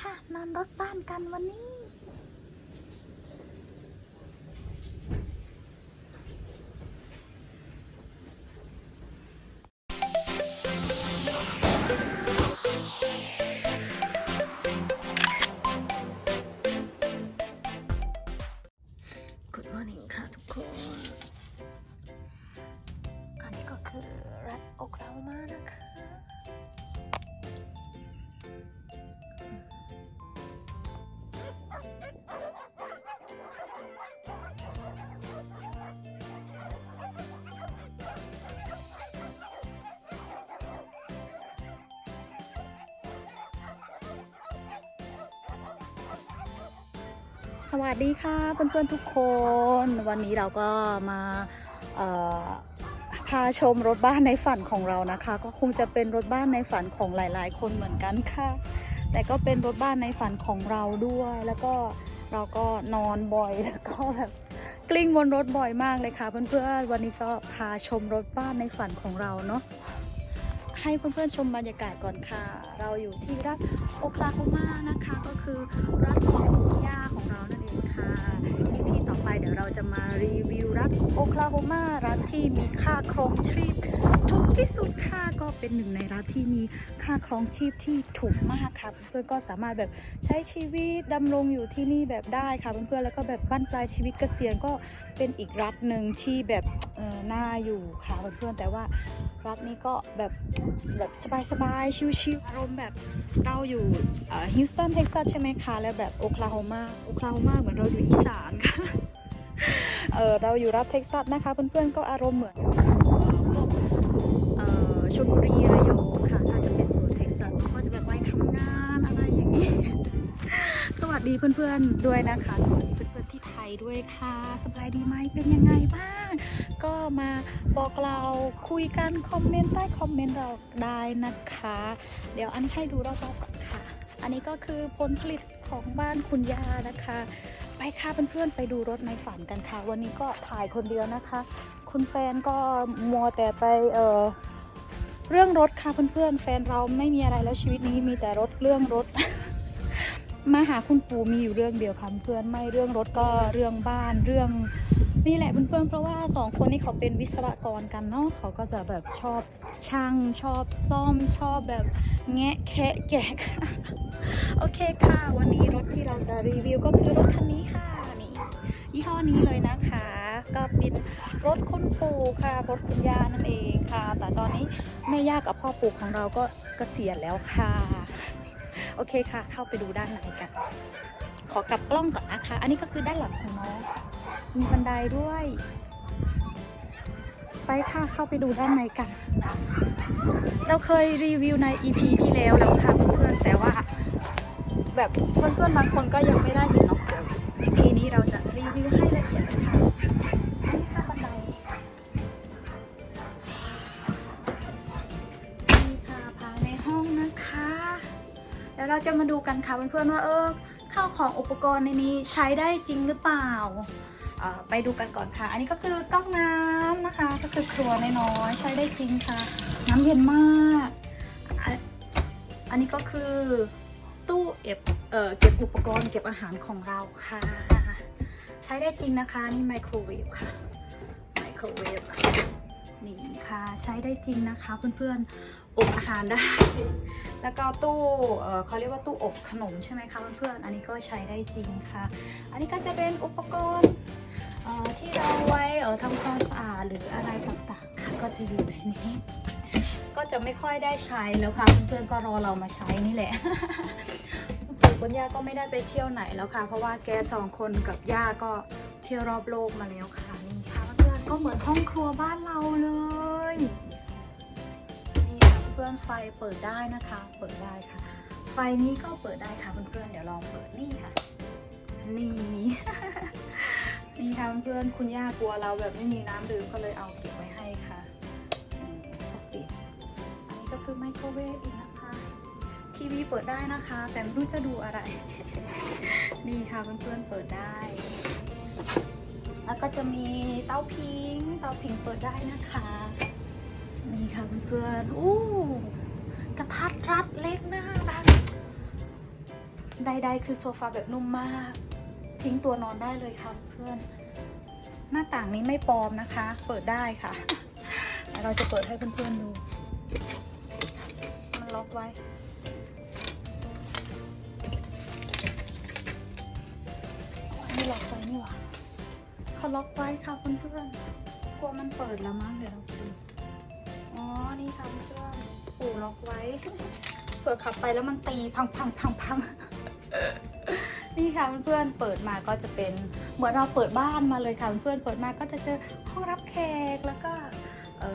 ค่ะ นอนรถบ้านกันวันนี้ สวัสดีค่ะเพื่อนๆทุกคน วันนี้เราก็มาพาชมรถบ้านในฝันของเรานะคะ ก็คงจะเป็นรถบ้านในฝันของหลาย ๆ คนเหมือนกันค่ะ แต่ก็เป็นรถบ้านในฝันของเราด้วย แล้วก็เราก็นอนบ่อยแล้วก็แบบกลิ้งบนรถบ่อยมากเลยค่ะ เพื่อนๆวันนี้ก็พาชมรถบ้านในฝันของเราเนาะให้เพื่อนๆชมบรรยากาศก่อนค่ะ เราอยู่ที่รัฐ โอคลาโฮมานะคะก็คือรัฐของคุณย่าของเรานั่นเอง ค่ะ EP ต่อไปเดี๋ยวเราจะมารีวิวรัฐโอคลาโฮมารัฐที่มีค่าครองชีพถูกที่สุดค่ะก็เป็นหนึ่งในรัฐที่มีค่าครองชีพที่ถูกมากค่ะเพื่อนก็สามารถแบบใช้ชีวิตดำรงอยู่ที่นี่แบบได้ค่ะเพื่อนๆแล้วก็แบบบั้นปลายชีวิตเกษียณก็เป็นอีกรัฐหนึ่งที่แบบน่าอยู่ค่ะเพื่อนๆแต่ว่ารัฐนี้ก็แบบแบบสบายๆชิวๆอารมณ์แบบเราอยู่ฮิวสตันเท็กซัสใช่ไหมคะแล้วแบบโอคลาโฮมาโอคลาโฮมาเหมือนเราอยู่อีสานค่ะ เออเราอยู่รัฐเท็กซัสนะคะ เพื่อนๆก็อารมณ์เหมือนเอ่อพวกเอ่อชลบุรีระยองค่ะ ถ้าจะเป็นสวนเท็กซัสก็จะแบบไปทำงานอะไรอย่างนี้ สวัสดีเพื่อนๆด้วยนะคะ สวัสดีเพื่อนๆที่ไทยด้วยค่ะ สบายดีไหมเป็นยังไงบ้าง ก็มาบอกเราคุยกันคอมเมนต์ใต้คอมเมนต์เราได้นะคะ เดี๋ยวอันนี้ให้ดูรอบๆก่อนค่ะ อันนี้ก็คือผลผลิตของบ้านคุณย่านะคะ ไปค่ะเพื่อนๆไปดูรถในฝันกันค่ะ วันนี้ก็ถ่ายคนเดียวนะคะ คุณแฟนก็มัวแต่ไปเออเรื่องรถค่ะเพื่อนๆ แฟนเราไม่มีอะไรแล้วชีวิตนี้มีแต่รถเรื่องรถ มาหาคุณปู่มีอยู่เรื่องเดียวค่ะเพื่อนไม่เรื่องรถก็เรื่องบ้านเรื่อง นี่แหละเพื่อนๆเพราะว่าสองคนนี้เขาเป็นวิศวกรกันเนาะเขาก็จะแบบชอบช่างชอบซ่อมชอบแบบแงะแคะแกะค่ะโอเคค่ะ วันนี้รถที่เราจะรีวิวก็คือรถคันนี้ค่ะนี่ยี่ห้อนี้เลยนะคะ ก็เป็นรถคุณปู่ค่ะรถคุณย่านั่นเองค่ะ แต่ตอนนี้แม่ย่ากับพ่อปู่ของเราก็เกษียณแล้วค่ะ โอเคค่ะ เข้าไปดูด้านในกันขอกลับกล้องก่อนนะคะ อันนี้ก็คือด้านหลังของน้อง มีบันไดด้วย ไปค่ะเข้าไปดูด้านในกัน เราเคยรีวิวใน EP ที่แล้วแล้วค่ะเพื่อนๆแต่ว่า แบบเพื่อนๆบางคนก็ยังไม่ได้เห็นเนาะเดี๋ยว EP นี้เราจะรีวิวให้ละเอียดเลยค่ะนี่ค่ะบันไดนี่ค่ะภายในห้องนะคะเดี๋ยวเราจะมาดูกันค่ะเพื่อนๆว่าเออข้าวของอุปกรณ์ในนี้ใช้ได้จริงหรือเปล่า ไปดูกันก่อนค่ะ อันนี้ก็คือก๊อกน้ำนะคะ ก็คือครัวน้อยๆใช้ได้จริงค่ะ น้ำเย็นมากอันนี้ก็คือตู้เก็บเอ่อเก็บอุปกรณ์เก็บอาหารของเราค่ะ ใช้ได้จริงนะคะนี่ไมโครเวฟค่ะไมโครเวฟนี่ค่ะใช้ได้จริงนะคะเพื่อนๆอบอาหารได้ แล้วก็ตู้เอ่อเขาเรียกว่าตู้อบขนมใช่ไหมคะเพื่อนๆอันนี้ก็ใช้ได้จริงค่ะ อันนี้ก็จะเป็นอุปกรณ์ ที่เราไว้เออทำความสะอาดหรืออะไรต่างๆค่ะก็จะอยู่ในนี้ ก็จะไม่ค่อยได้ใช้แล้วค่ะเพื่อนๆก็รอเรามาใช้นี่แหละปู่กับย่าก็ไม่ได้ไปเที่ยวไหนแล้วค่ะ เพราะว่าแกสองคนกับย่าก็เที่ยวรอบโลกมาแล้วค่ะนี่ค่ะเพื่อนๆก็เหมือนห้องครัวบ้านเราเลยนี่ค่ะเพื่อนๆไฟเปิดได้นะคะ เปิดได้ค่ะ ไฟนี้ก็เปิดได้ค่ะเพื่อนๆเดี๋ยวลองเปิดนี่ค่ะ นี่ นี่ค่ะเพื่อนๆคุณย่ากลัวเราแบบไม่มีน้ำดื่มก็เลยเอาเก็บไว้ให้ค่ะก็ปิดอันนี้ก็คือไมโครเวฟอีกนะคะ ทีวีเปิดได้นะคะ แต่ไม่รู้จะดูอะไร นี่ค่ะเพื่อนๆเปิดได้ แล้วก็จะมีเตาผิงเตาผิงเปิดได้นะคะ นี่ค่ะเพื่อนๆอู้กระทัดรัดเล็กน่ารักใดๆคือโซฟาแบบนุ่มมาก ทิ้งตัวนอนได้เลยค่ะเพื่อน หน้าต่างนี้ไม่ปลอมนะคะ เปิดได้ค่ะ เราจะเปิดให้เพื่อนๆดู มันล็อกไว้ ไม่ล็อกไว้นี่หว่าเขาล็อกไว้ค่ะเพื่อนๆกลัวมันเปิดแล้วมั้งเดี๋ยวเราดูอ๋อ นี่ค่ะเพื่อนปู่ล็อกไว้ เผื่อขับไปแล้วมันตีพังพังพังพัง นี่ค่ะเพื่อนๆเปิดมาก็จะเป็นเหมือนเราเปิดบ้านมาเลยค่ะเพื่อนๆเปิดมาก็จะเจอห้องรับแขกแล้วก็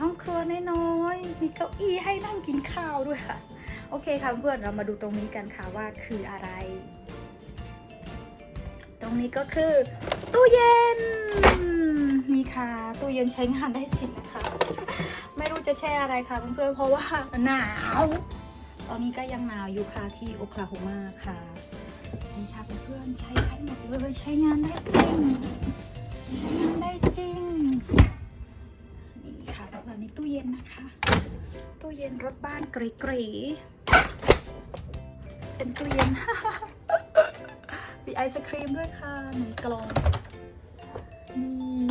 ห้องครัวน้อยๆมีเก้าอี้ให้นั่งกินข้าวด้วยค่ะ โอเคค่ะเพื่อนๆเรามาดูตรงนี้กันค่ะว่าคืออะไร ตรงนี้ก็คือตู้เย็นนี่ค่ะตู้เย็นใช้งานได้จริงนะคะ ไม่รู้จะแช่อะไรค่ะเพื่อนๆเพราะว่าหนาว ตอนนี้ก็ยังหนาวอยู่ค่ะที่โอคลาโฮมาค่ะ พื่อนใช้ได้หมดเลยใช้งานได้จริง ใช้งานได้จริง นี่ค่ะเพื่อนๆนี่ตู้เย็นนะคะ ตู้เย็นรถบ้านเกรๆเป็นตู้เย็นมีไอศครีมด้วยค่ะหนึ่งกล่องนี่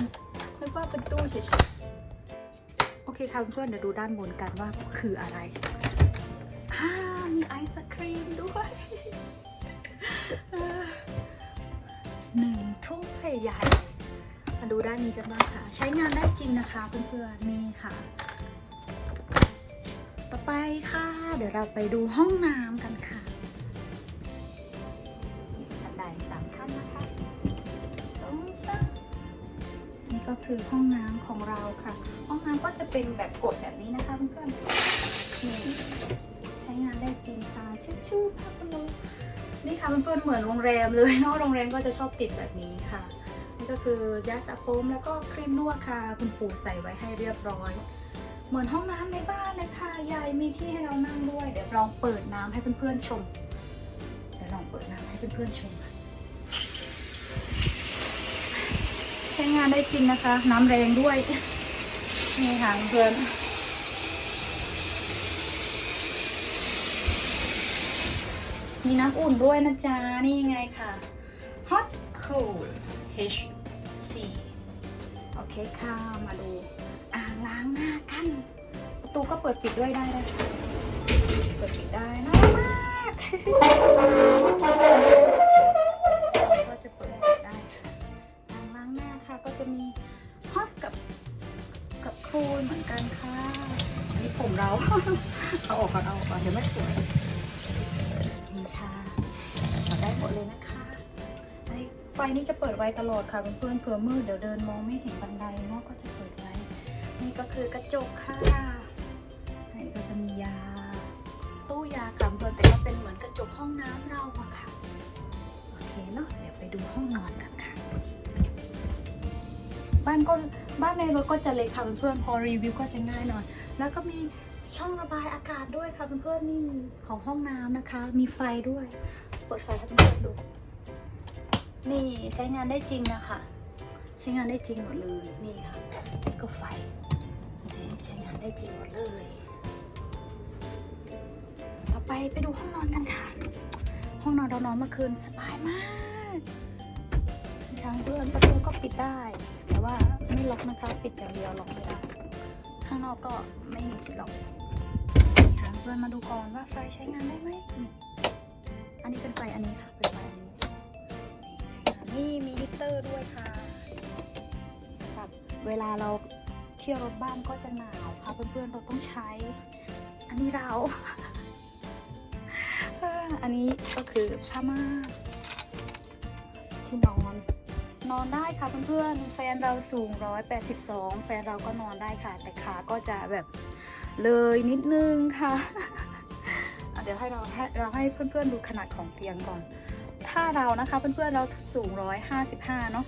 นึกว่าเป็นตู้เฉยๆโอเคค่ะเพื่อนเดี๋ยวดูด้านบนกันว่าคืออะไรอ่ามีไอศครีมด้วย หนึ่งใหญ่ มาดูด้านนี้กันบ้างค่ะ ใช้งานได้จริงนะคะเพื่อนๆนี่ค่ะ ต่อไปค่ะ เดี๋ยวเราไปดูห้องน้ำกันค่ะบันไดสามขั้นนะคะสองสามนี่ก็คือห้องน้ำของเราค่ะ ห้องน้ำก็จะเป็นแบบกดแบบนี้นะคะเพื่อนๆนี่ใช้งานได้จริงค่ะเช็ดชูผ้าพัดลม นี่ค่ะเพื่อนๆเหมือนโรงแรมเลยเนาะโรงแรมก็จะชอบติดแบบนี้ค่ะ นี่ก็คือยาสระผมแล้วก็ครีมนวดค่ะ คุณปู่ใส่ไว้ให้เรียบร้อย เหมือนห้องน้ำในบ้านเลยค่ะยายมีที่ให้เรานั่งด้วย เดี๋ยวลองเปิดน้ำให้เพื่อนๆชมเดี๋ยวลองเปิดน้ำให้เพื่อนๆชมค่ะใช้งานได้จริงนะคะ น้ำแรงด้วยนี่ค่ะเพื่อน มีน้ำอุ่นด้วยนะจ๊ะ นี่ไงค่ะ hot cool HC โอเคค่ะ มาดูอ่างล้างหน้ากัน ประตูก็เปิดปิดด้วยได้เลยเปิดปิดได้น่ารักมากก็จะเปิดปิดได้ค่ะอ่างล้างหน้าค่ะก็จะมี hot กับกับ cool เหมือนกันค่ะอันนี้ผมเราเอาออกก่อนเอาออกก่อนเดี๋ยวไม่สวย ว้ตลอดค่ะเพื่อนๆเผื่อมืดเดี๋ยวเดินมองไม่เห็นบันไดเนาะก็จะเปิดไว้ นี่ก็คือกระจกค่ะนนี้ก็จะมียา ตู้ยาค่ะเพื่อนแต่ก็เป็นเหมือนกระจกห้องน้ำเราอะค่ะโอเคเนาะเดี๋ยวไปดูห้องนอนกันค่ะ บ้านก็บ้านในรถก็จะเล็กค่ะเพื่อนๆพอรีวิวก็จะง่ายหน่อยแล้วก็มีช่องระบายอากาศด้วยค่ะเพื่อนๆนี่ของห้องน้ำนะคะ มีไฟด้วย เปิดไฟให้เพื่อนๆดู นี่ใช้งานได้จริงนะคะ ใช้งานได้จริงหมดเลย นี่ค่ะนี่ก็ไฟนี่ใช้งานได้จริงหมดเลย ต่อไปไปดูห้องนอนกันค่ะ ห้องนอนเรานอนเมื่อคืนสบายมากทางเพื่อนประตูก็ปิดได้ แต่ว่าไม่ล็อกนะคะ ปิดอย่างเดียวล็อกไม่ได้ ข้างนอกก็ไม่มีที่ล็อกนี่ค่ะเพื่อนมาดูก่อนว่าไฟใช้งานได้ไหม อันนี้เป็นไฟอันนี้ค่ะเป็นไฟอันนี้ นี่มีฮีตเตอร์ด้วยค่ะสำหรับเวลาเราเที่ยวรถบ้านก็จะหนาวค่ะ เพื่อนๆเราต้องใช้ อันนี้เรา อันนี้ก็คือผ้าม่านที่นอน นอนได้ค่ะเพื่อนๆแฟนเราสูง 182 แฟนเราก็นอนได้ค่ะ แต่ขาก็จะแบบเลยนิดนึงค่ะอะเดี๋ยวให้เราให้เราให้เพื่อนๆดูขนาดของเตียงก่อน ถ้าเรานะคะเพื่อนๆเราสูง 155 เนาะ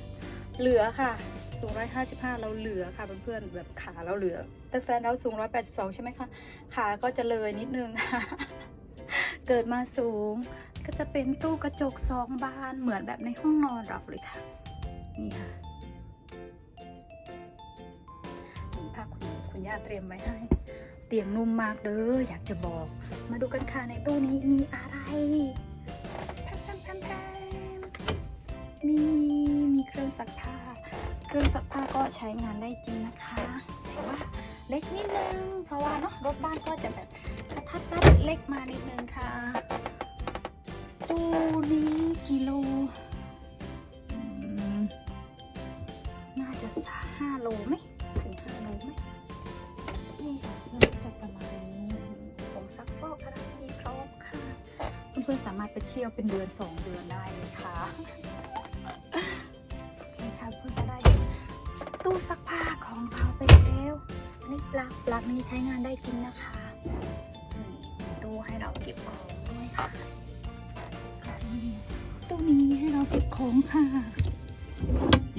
เหลือค่ะ สูง 155 เราเหลือค่ะเพื่อนๆแบบขาเราเหลือ แต่แฟนเราสูง 182 ใช่ไหมคะ ขาก็จะเลยนิดนึง เกิดมาสูงก็จะเป็นตู้กระจกสองบานเหมือนแบบในห้องนอนเราเลยค่ะ นี่ค่ะนี่ผ้าคุณคุณย่าเตรียมไว้ให้ เตียงนุ่มมากเด้ออยากจะบอก มาดูกันค่ะในตู้นี้มีอะไร มีมีเครื่องซักผ้า เครื่องซักผ้าก็ใช้งานได้จริงนะคะแต่ว่าเล็กนิดนึง เพราะว่าเนาะรถบ้านก็จะแบบกระทัดรัดเล็กมานิดนึงค่ะตู้นี้กิโลน่าจะสักห้โลไหมถึงห้าโลไหมนี่น่าจะประมาณนี้ผงซักฟอกอะไรมีครบค่ะ เพื่อนๆสามารถไปเที่ยวเป็นเดือนสองเดือนได้เลยค่ะ ปลั๊กปลั๊กนี้ใช้งานได้จริงนะคะนี่มีตู้ให้เราเก็บของด้วยค่ะก็จะมีตู้นี้ให้เราเก็บของค่ะ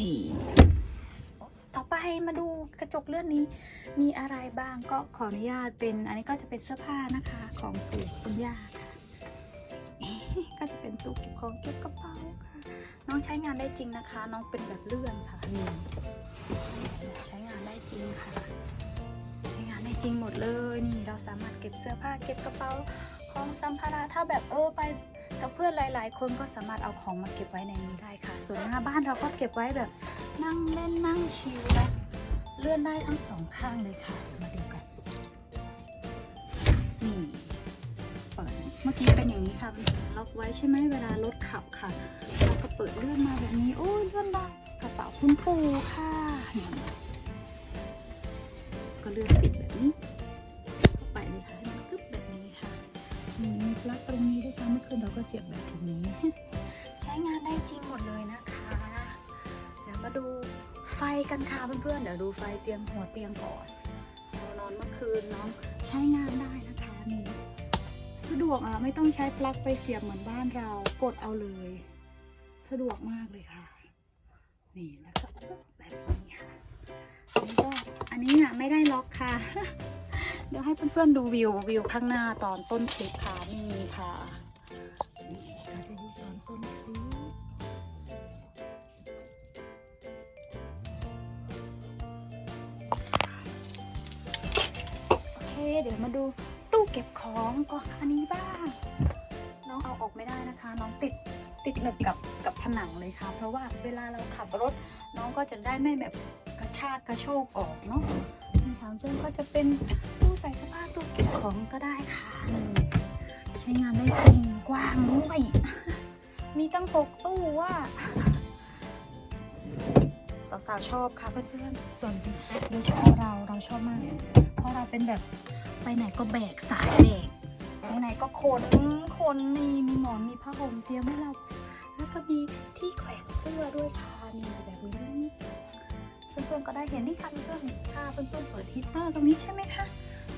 นี่ ต่อไปมาดูกระจกเลื่อนนี้ มีอะไรบ้างก็ขออนุญาตเป็น อันนี้ก็จะเป็นเสื้อผ้านะคะของปู่คุณย่าค่ะ ก็จะเป็นตู้เก็บของเก็บกระเป๋าค่ะ น้องใช้งานได้จริงนะคะ น้องเป็นแบบเลื่อนค่ะนี่ใช้งานได้จริงค่ะใช้งานได้ จริงหมดเลยนี่เราสามารถเก็บเสื้อผ้าเก็บกระเป๋าของสัมภาระถ้าแบบเออไปกับเพื่อนหลาย ๆ คนก็สามารถเอาของมาเก็บไว้ในนี้ได้ค่ะ ส่วนหน้าบ้านเราก็เก็บไว้แบบนั่งเล่นนั่งชิลนะเลื่อนได้ทั้งสองข้างเลยค่ะ มาดูกัน นี่เปิดเมื่อกี้เป็นอย่างนี้ค่ะมันล็อกไว้ใช่ไหมเวลารถขับค่ะ เราก็เปิดเลื่อนมาแบบนี้ โอ้ยเลื่อนได้กระเป๋าคุณปู่ค่ะ ก็เลื่อนปิด นี้เข้าไปเลยค่ะให้มันกึ๊บแบบนี้ค่ะมีมีปลั๊กตรงนี้ด้วยค่ะเมื่อคืนเราก็เสียบแบตตรงนี้ ใช้งานได้จริงหมดเลยนะคะ เดี๋ยวมาดูไฟกันค่ะเพื่อนๆเดี๋ยวดูไฟเตียงหัวเตียงก่อนเรานอนเมื่อคืนน้องใช้งานได้นะคะนี่สะดวกอะไม่ต้องใช้ปลั๊กไปเสียบเหมือนบ้านเรากดเอาเลย สะดวกมากเลยค่ะ นี่แล้วก็ อันนี้น่ะไม่ได้ล็อกค่ะ เดี๋ยวให้เพื่อนๆดูวิววิวข้างหน้าตอนต้นคลิปค่ะนี่ค่ะนี่ก็จะอยู่ตอนต้นคลิปโอเคเดี๋ยวมาดูตู้เก็บของก็อันนี้บ้าง น้องเอาออกไม่ได้นะคะ น้องติดติดหนึบกับกับผนังเลยค่ะ เพราะว่าเวลาเราขับรถน้องก็จะได้ไม่แบบ ชากกระโชกออกเนาะนี่ค่ะเพื่อนก็จะเป็นตู้ใส่เสื้อผ้าตู้เก็บของก็ได้ค่ะ ใช้งานได้จริงกว้างด้วย มีตั้งหกตู้ว่าสาวๆชอบค่ะเพื่อนๆ ส่วนโดยเฉพาะเราเราชอบมาก เพราะเราเป็นแบบไปไหนก็แบกสายแบกไหนๆก็ขนขนมีมีหมอนมีผ้าห่มเตรียมให้เรา แล้วก็มีที่แขวนเสื้อด้วยค่ะนี่แบบนี้ เพื่อนๆก็ได้เห็นที่ค่ะเพื่อนถ้าเพื่อนๆเปิดฮีตเตอร์ตรงนี้ใช่ไหมคะ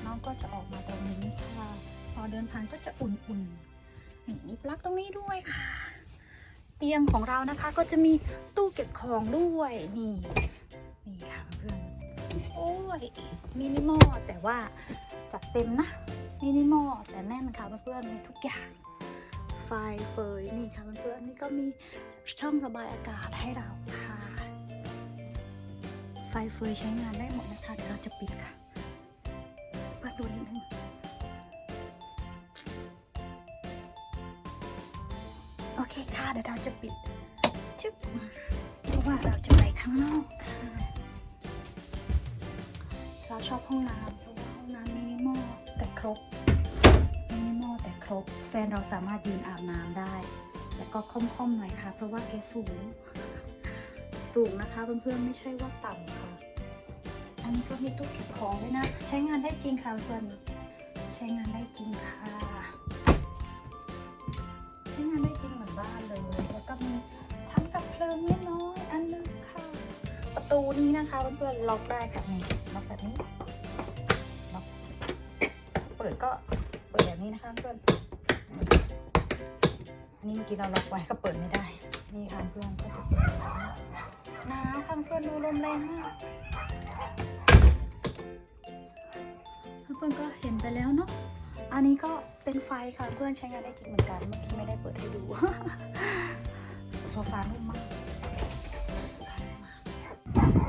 น้องก็จะออกมาตรงนี้ค่ะพอเดินผ่านก็จะอุ่นๆนี่มีปลั๊กตรงนี้ด้วยค่ะ เตียงของเรานะคะก็จะมีตู้เก็บของด้วยนี่นี่ค่ะเพื่อนโอ้ยมินิมอลแต่ว่าจัดเต็มนะมินิมอลแต่แน่นค่ะเพื่อนๆมีทุกอย่างไฟเฟยนี่ค่ะเพื่อนๆนี่ก็มีช่องระบายอากาศให้เราค่ะ ไฟเฟยใช้งานได้หมดนะคะ เดี๋ยวเราจะปิดค่ะเปิดดูนิดนึงโอเคค่ะ เดี๋ยวเราจะปิดชึบเพราะว่าเราจะไปข้างนอกค่ะ เราชอบห้องน้ำเพราะว่าห้องน้ำมินิมอลแต่ครบมินิมอลแต่ครบ แฟนเราสามารถยืนอาบน้ำได้ แล้วก็ค่อมๆหน่อยค่ะ เพราะว่าแกสูง สูงนะคะเพื่อนๆไม่ใช่ว่าต่ำค่ะ อันนี้ก็มีตู้เก็บของด้วยนะ ใช้งานได้จริงค่ะเพื่อนใช้งานได้จริงค่ะ ใช้งานได้จริงเหมือนบ้านเลย แล้วก็มีทั้งดับเพลิงน้อยอันนึงค่ะ ประตูนี้นะคะเพื่อนๆล็อกได้ค่ะนี่ล็อกแบบนี้ล็อกเปิดก็เปิดแบบนี้นะคะเพื่อนอันนี้เมื่อกี้เราล็อกไว้ก็เปิดไม่ได้ นี่ค่ะเพื่อนก็จะเปิดแบบนี้หนาวค่ะเพื่อนดูลมแรงมาก พื่อนก็เห็นไปแล้วเนาะอันนี้ก็เป็นไฟค่ะเพื่อนใช้งานได้จริงเหมือนกันเมื่อกี้ไม่ได้เปิดให้ดู โซฟานุ่มมาก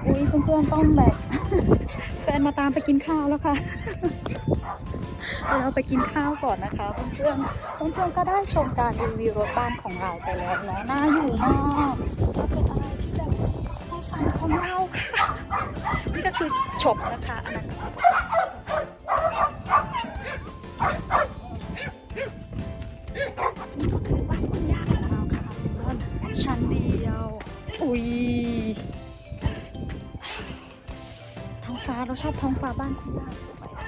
อุ้ยเพื่อนๆต้องแบบแฟนมาตามไปกินข้าวแล้วค่ะเราไปกินข้าวก่อนนะคะเพื่อนๆเพื่อนๆก็ได้ชมการรีวิวรถบ้านของเราไปแล้วเนาะน่าอยู่มากก็เป็นอะไรที่แบบในฝันของเาค่ะนี่ก็คือชบนะคะอันนั้น ชั้นเดียว อุ้ยท้องฟ้าเราชอบท้องฟ้าบ้านคุณย่าสวย